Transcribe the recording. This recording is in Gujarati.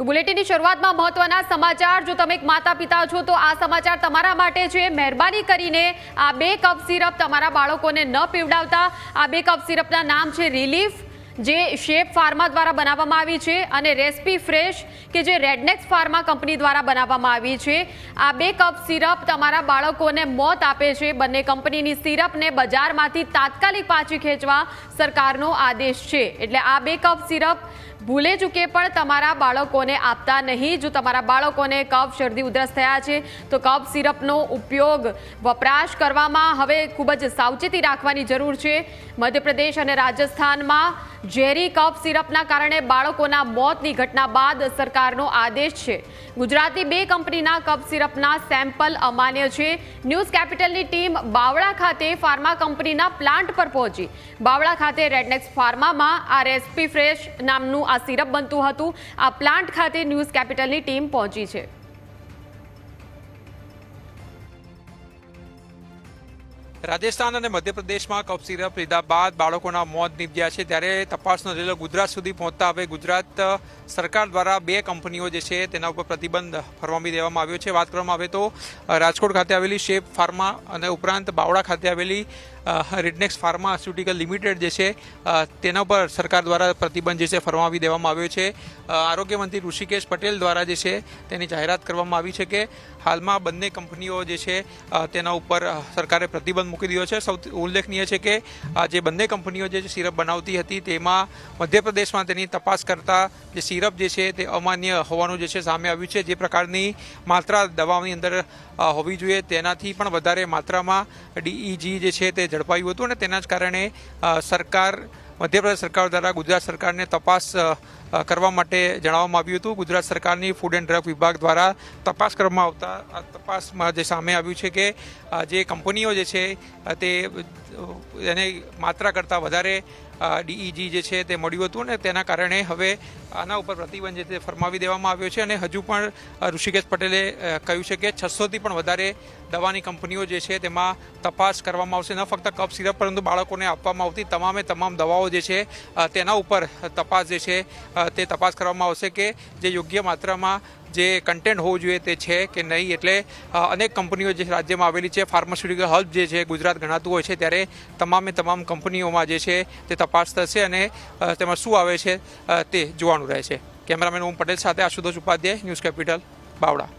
તો બુલેટિનની શરૂઆતમાં મહત્વના સમાચાર. જો તમે એક માતા પિતા છો, તો આ સમાચાર તમારા માટે છે. મહેરબાની કરીને આ બે કપ સિરપ તમારા બાળકોને ન પીવડાવતા. આ બે કપ સિરપના નામ છે રિલીફ, જે શેપ ફાર્મા દ્વારા બનાવવામાં આવી છે, અને રેસ્પી ફ્રેશ, કે જે રેડનેક્સ ફાર્મા કંપની દ્વારા બનાવવામાં આવી છે. આ બે કપ સિરપ તમારા બાળકોને મોત આપે છે. બંને કંપનીની સિરપને બજારમાંથી તાત્કાલિક પાછી ખેંચવા સરકારનો આદેશ છે. એટલે આ બે કપ સિરપ ભૂલે ચૂકે પણ તમારા બાળકોને આપતા નહીં. જો તમારા બાળકોને કફ, શરદી, ઉધરસ થયા છે, તો કફ સિરપનો ઉપયોગ વપરાશ કરવામાં હવે ખૂબ જ સાવચેતી રાખવાની જરૂર છે. મધ્યપ્રદેશ અને રાજસ્થાનમાં ઝેરી કફ સિરપના કારણે બાળકોના મોતની ઘટના બાદ સરકારનો આદેશ છે. ગુજરાતી બે કંપનીના કફ સિરપના સેમ્પલ અમાન્ય છે. ન્યૂઝ કેપિટલની ટીમ બાવળા ખાતે ફાર્મા કંપનીના પ્લાન્ટ પર પહોંચી. બાવળા ખાતે રેડનેક્સ ફાર્મામાં આ રેસ્પી ફ્રેશ નામનું આ સિરપ બનતું હતું. આ પ્લાન્ટ ખાતે ન્યૂઝ કેપિટલની ટીમ પહોંચી છે. રાજસ્થાન અને મધ્યપ્રદેશમાં કફ સિરપ લીધા બાદ બાળકોના મોત નીપજ્યા છે. ત્યારે તપાસનો રેલો ગુજરાત સુધી પહોંચતા હવે ગુજરાત સરકાર દ્વારા બે કંપનીઓ જે છે તેના ઉપર પ્રતિબંધ ફરમાવી દેવામાં આવ્યો છે. વાત કરવામાં આવે તો રાજકોટ ખાતે આવેલી શેપ ફાર્મા અને ઉપરાંત બાવળા ખાતે આવેલી રેડનેક્સ ફાર્માસ્યુટિકલ લિમિટેડ જે છે તેના પર સરકાર દ્વારા પ્રતિબંધ જે છે ફરમાવી દેવામાં આવ્યો છે. આરોગ્ય મંત્રી ઋષિકેશ પટેલ દ્વારા જે છે તેની જાહેરાત કરવામાં આવી છે કે હાલમાં બંને કંપનીઓ જે છે તેના ઉપર સરકારે પ્રતિબંધ મૂકી દીધો છે. સૌથી ઉલ્લેખનીય છે કે જે બંને કંપનીઓ જે સિરપ બનાવતી હતી તેમાં મધ્યપ્રદેશમાં તેની તપાસ કરતા જે સિરપ જે છે તે અમાન્ય હોવાનું જે છે સામે આવ્યું છે. જે પ્રકારની માત્રા દવાની અંદર હોવી જોઈએ. તેનાથી પણ વધારે માત્રામાં ડીઈજી જે છે તે ઝડપાયું હતું અને તેના જ કારણે સરકાર મધ્યપ્રદેશ સરકાર દ્વારા ગુજરાત સરકારને તપાસ કરવા માટે જણાવવામાં આવ્યું હતું. ગુજરાત સરકારની ફૂડ એન્ડ ડ્રગ વિભાગ દ્વારા તપાસ કરવામાં આવતા તપાસમાં જે સામે આવ્યું છે કે જે કંપનીઓ જે છે તે એને માત્રા કરતાં વધારે ડીઈજી જે છે તે મળ્યું હતું અને તેના કારણે હવે આના ઉપર પ્રતિબંધ જે તે ફરમાવી દેવામાં આવ્યો છે અને હજુ પણ ઋષિકેશ પટેલે કહ્યું છે કે છસોથી પણ વધારે દવાની કંપનીઓ જે છે તેમાં તપાસ કરવામાં આવશે. ન ફક્ત કપ સિરપ પરંતુ બાળકોને આપવામાં આવતી તમામે તમામ દવાઓ જે છે તેના ઉપર તપાસ જે છે તે તપાસ કરવામાં આવશે કે જે યોગ્ય માત્રામાં જે કન્ટેન્ટ હોવું જોઈએ તે છે કે નહીં. એટલે અનેક કંપનીઓ જે રાજ્યમાં આવેલી છે ફાર્માસ્યુટિકલ હબ જે છે, ગુજરાત ગણાતું હોય છે, ત્યારે તમામે તમામ કંપનીઓમાં જે છે તે તપાસ થશે અને તેમાં શું આવે છે તે જોવાનું રહે છે કેમેરામેન ઓમ પટેલ સાથે આશુતોષ ઉપાધ્યાય, ન્યૂઝ કેપિટલ બાવડા